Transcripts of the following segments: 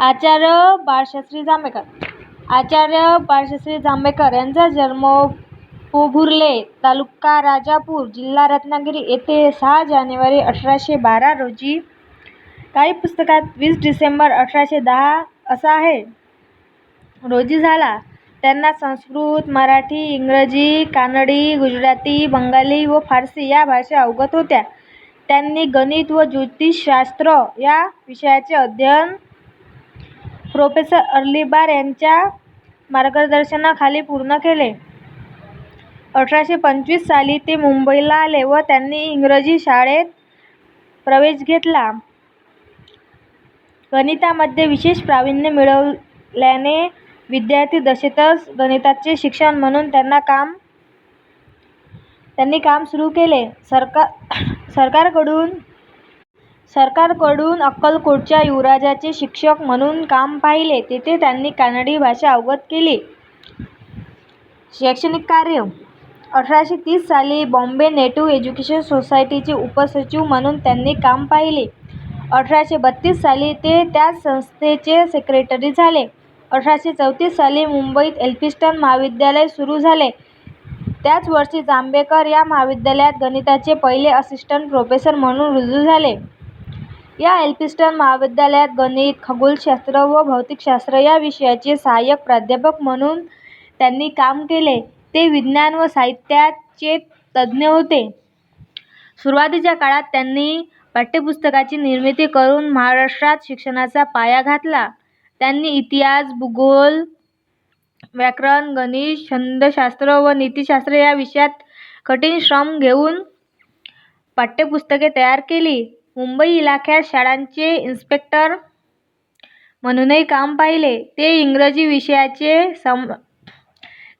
आचार्य बाळशास्त्री जांभेकर. आचार्य बाळशास्त्री जांभेकर यांचा जन्म पोभुर्ले तालुका राजापूर जिल्हा रत्नागिरी येथे सहा जानेवारी अठराशे बारा रोजी. काही पुस्तकात वीस डिसेंबर अठराशे दहा असा आहे. रोजी झाला. त्यांना संस्कृत मराठी इंग्रजी कानडी गुजराती बंगाली व फारसी या भाषा अवगत होत्या. त्यांनी गणित व ज्योतिषशास्त्र या विषयाचे अध्ययन प्रोफेसर अर्लीबार यांच्या मार्गदर्शनाखाली पूर्ण केले. अठराशे पंचवीस साली ते मुंबईला आले व त्यांनी इंग्रजी शाळेत प्रवेश घेतला. गणितामध्ये विशेष प्रावीण्य मिळवल्याने विद्यार्थी दशेतच गणिताचे शिक्षक म्हणून त्यांना काम त्यांनी काम सुरू केले. सरकार सरकारकडून सरकारकडून अक्कलकोटच्या युवराजाचे शिक्षक म्हणून काम पाहिले. तेथे त्यांनी कानडी भाषा अवगत केली. शैक्षणिक कार्य. अठराशे तीस साली बॉम्बे नेटिव्ह एज्युकेशन सोसायटीचे उपसचिव म्हणून त्यांनी काम पाहिले. अठराशे बत्तीस साली ते त्याच संस्थेचे सेक्रेटरी झाले. अठराशे चौतीस साली मुंबईत एल्फिन्स्टन महाविद्यालय सुरू झाले. त्याच वर्षी जांभेकर या महाविद्यालयात गणिताचे पहिले असिस्टंट प्रोफेसर म्हणून रुजू झाले. या एल्फिन्स्टन महाविद्यालयात गणित खगोलशास्त्र व भौतिकशास्त्र या विषयाचे सहाय्यक प्राध्यापक म्हणून त्यांनी काम केले. ते विज्ञान व साहित्याचे तज्ज्ञ होते. सुरुवातीच्या काळात त्यांनी पाठ्यपुस्तकांची निर्मिती करून महाराष्ट्रात शिक्षणाचा पाया घातला. त्यांनी इतिहास भूगोल व्याकरण गणित छंदशास्त्र व नीतिशास्त्र या विषयात कठीण श्रम घेऊन पाठ्यपुस्तके तयार केली. मुंबई इलाख्यात शाळांचे इन्स्पेक्टर म्हणूनही काम पाहिले. ते इंग्रजी विषयाचे सम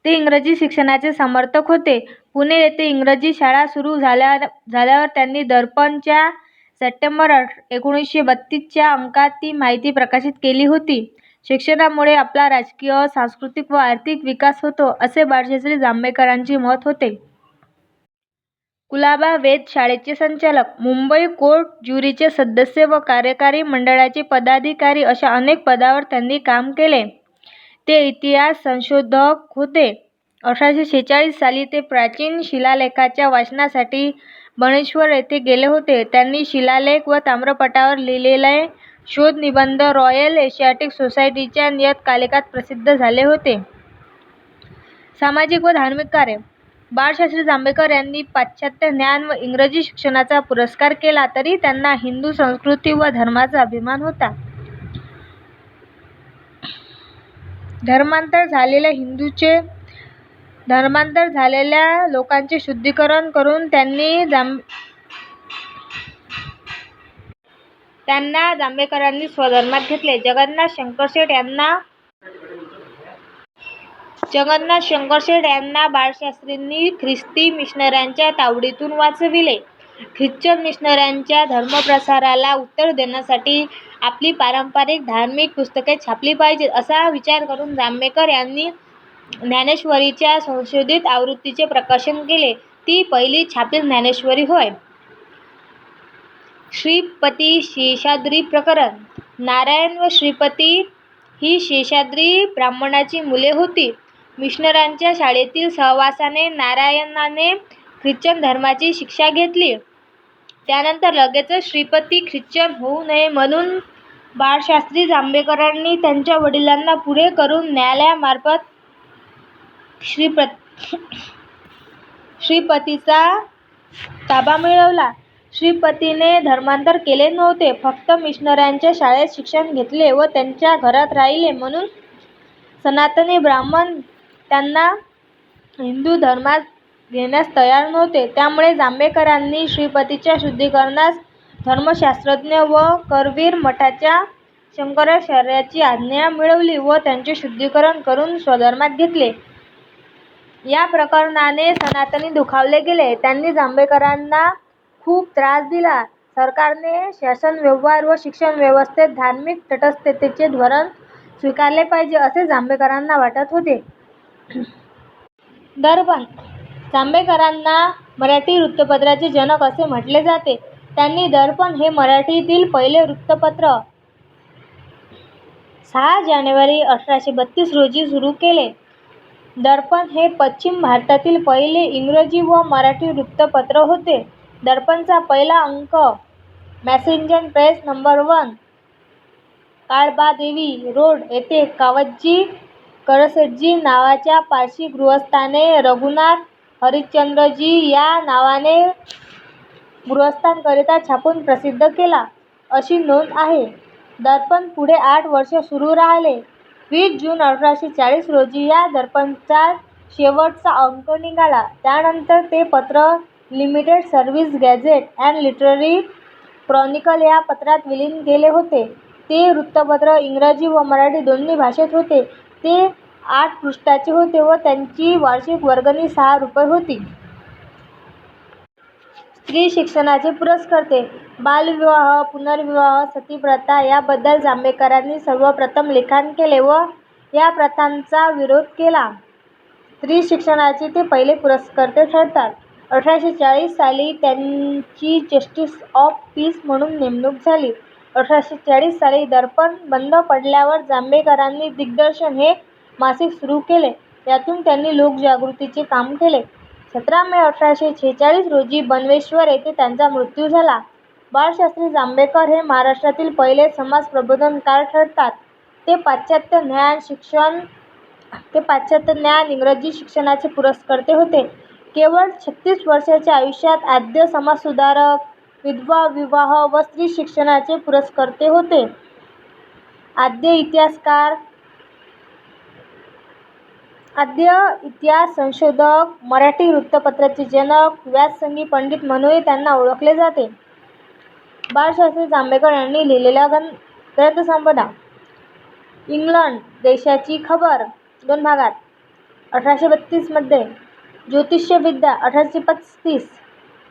ते इंग्रजी शिक्षणाचे समर्थक होते. पुणे येथे इंग्रजी शाळा सुरू झाल्या झाल्यावर त्यांनी दर्पणच्या सप्टेंबर अठ एकोणीसशे बत्तीसच्या अंकात ती माहिती प्रकाशित केली होती. शिक्षणामुळे आपला राजकीय सांस्कृतिक व आर्थिक विकास होतो असे बाळशास्त्री जांभेकरांचे मत होते. कुलाबा वेधशाळेचे संचालक मुंबई कोर्ट ज्युरीचे सदस्य व कार्यकारी मंडळाचे पदाधिकारी अशा अनेक पदांवर त्यांनी काम केले. ते इतिहास संशोधक होते. अठराशे शेहेचाळीस साली ते प्राचीन शिलालेखाच्या वाचनासाठी बणेश्वर येथे गेले होते. त्यांनी शिलालेख व ताम्रपटावर लिहिलेले शोधनिबंध रॉयल एशियाटिक सोसायटीच्या नियतकालिकात प्रसिद्ध झाले होते. सामाजिक व धार्मिक कार्य बाळशास्त्री जांभेकर यांनी पाश्चात्य ज्ञान व इंग्रजी शिक्षणाचा पुरस्कार केला तरी त्यांना हिंदू संस्कृती व धर्माचा अभिमान होता. धर्मांतर झालेल्या हिंदूचे धर्मांतर झालेल्या लोकांचे शुद्धीकरण करून त्यांनी जांभ त्यांना जांभेकरांनी स्वधर्मात घेतले. जगन्नाथ शंकरशेठ यांना जगन्नाथ शंकरशेठ यांना बाळशास्त्रींनी ख्रिस्ती मिशनऱ्यांच्या तावडीतून वाचविले. ख्रिश्चन मिशनऱ्यांच्या धर्मप्रसाराला उत्तर देण्यासाठी आपली पारंपरिक धार्मिक पुस्तके छापली पाहिजेत असा विचार करून जांभेकर यांनी ज्ञानेश्वरीच्या संशोधित आवृत्तीचे प्रकाशन केले. ती पहिली छापील ज्ञानेश्वरी होय. श्रीपती शेषाद्री प्रकरण. नारायण व श्रीपती ही शेषाद्री ब्राह्मणाची मुले होती. मिशनऱ्यांच्या शाळेतील सहवासाने नारायणाने ख्रिश्चन धर्माची शिक्षा घेतली. त्यानंतर लगेचच श्रीपती ख्रिश्चन होऊ नये म्हणून बाळशास्त्री जांभेकरांनी त्यांच्या वडिलांना पुढे करून न्यायालयामार्फत श्रीप श्रीपतीचा ताबा मिळवला. श्रीपतीने धर्मांतर केले नव्हते. फक्त मिशनऱ्यांच्या शाळेत शिक्षण घेतले व त्यांच्या घरात राहिले म्हणून सनातनी ब्राह्मण त्यांना हिंदू धर्मात घेण्यास तयार नव्हते. त्यामुळे जांभेकरांनी श्रीपतीच्या शुद्धीकरणास धर्मशास्त्रज्ञ व करवीर मठाच्या शंकराचार्यांची आज्ञा मिळवली व त्यांचे शुद्धीकरण करून स्वधर्मात घेतले. या प्रकरणाने सनातनी दुखावले गेले. त्यांनी जांभेकरांना खूप त्रास दिला. सरकारने शासनव्यवहार व शिक्षण व्यवस्थेत धार्मिक तटस्थतेचे धोरण स्वीकारले पाहिजे असे जांभेकरांना वाटत होते. दर्पण जांभेकरांना मराठी वृत्तपत्राचे जनक असे म्हटले जाते त्यांनी दर्पण हे मराठीतील पहिले वृत्तपत्र सहा जानेवारी अठराशे बत्तीस रोजी सुरू केले. दर्पण हे पश्चिम भारतातील पहिले इंग्रजी व मराठी वृत्तपत्र होते. दर्पणचा पहिला अंक messenger press number one, Kalbadevi road येथे कावजी कळसजी नावाच्या पारशी गृहस्थाने रघुनाथ हरिश्चंद्रजी या नावाने गृहस्थांकरिता छापून प्रसिद्ध केला, अशी नोंद आहे. दर्पण पुढे आठ वर्षे सुरू राहिले. वीस जून अठराशे चाळीस रोजी या दर्पणचा शेवटचा अंक निघाला. त्यानंतर ते पत्र limited service gazette and literary chronicle या पत्रात विलीन केले होते. ते वृत्तपत्र इंग्रजी व मराठी दोन्ही भाषेत होते. ते आठ पृष्ठाचे होते व त्यांची वार्षिक वर्गणी सहा रुपये होती. स्त्री शिक्षणाचे पुरस्कर्ते बालविवाह, पुनर्विवाह, सतीप्रथा याबद्दल जांभेकरांनी सर्वप्रथम लिखाण केले व या प्रथांचा विरोध केला. स्त्री शिक्षणाचे ते पहिले पुरस्कर्ते ठरतात. अठराशे चाळीस साली त्यांची जस्टिस ऑफ पीस म्हणून नेमणूक झाली. अठराशे चाळीस साली दर्पण बंद पडल्यावर जांभेकरांनी दिग्दर्शन हे मासिक सुरू केले. यातून त्यांनी लोकजागृतीचे काम केले. सतरा मे अठराशे छेचाळीस रोजी बनवेश्वर येथे त्यांचा मृत्यू झाला. बाळशास्त्री जांभेकर हे महाराष्ट्रातील पहिले समाज प्रबोधनकार ठरतात. ते पाश्चात्य ज्ञान इंग्रजी शिक्षणाचे पुरस्कर्ते होते. केवळ छत्तीस वर्षांच्या आयुष्यात आद्य समाजसुधारक, विधवा विवाह व स्त्री शिक्षणाचे पुरस्कर्ते होते. आद्य इतिहासकार, आद्य इतिहास संशोधक, मराठी वृत्तपत्राचे जनक, व्यासंगी पंडित म्हणूनही त्यांना ओळखले जाते. बाळशास्त्री जांभेकर यांनी लिहिलेली ग्रंथसंपदा. इंग्लंड देशाची खबर दोन भागात. अठराशे बत्तीसमध्ये ज्योतिषविद्या अठराशे पस्तीस.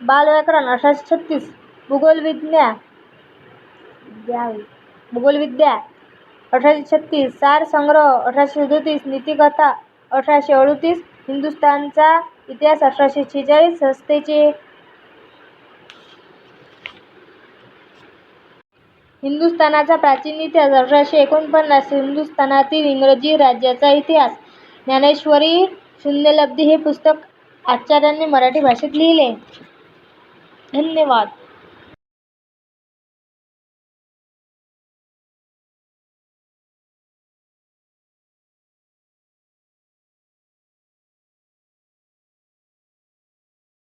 बालव्याकरण अठराशे छत्तीस. भूगोलविद्या अठराशे छत्तीस. सारसंग्रह अठराशे सदोतीस. नीतिकथा अठराशे अडतीस हिंदुस्थानचा इतिहास अठराशे छेचाळीस. संस्थेचे हिंदुस्थानाचा प्राचीन इतिहास अठराशे एकोणपन्नास. हिंदुस्थानातील इंग्रजी राज्याचा इतिहास. ज्ञानेश्वरी शून्यलब्धी हे पुस्तक आचार्यांनी मराठी भाषेत लिहिले. धन्यवाद.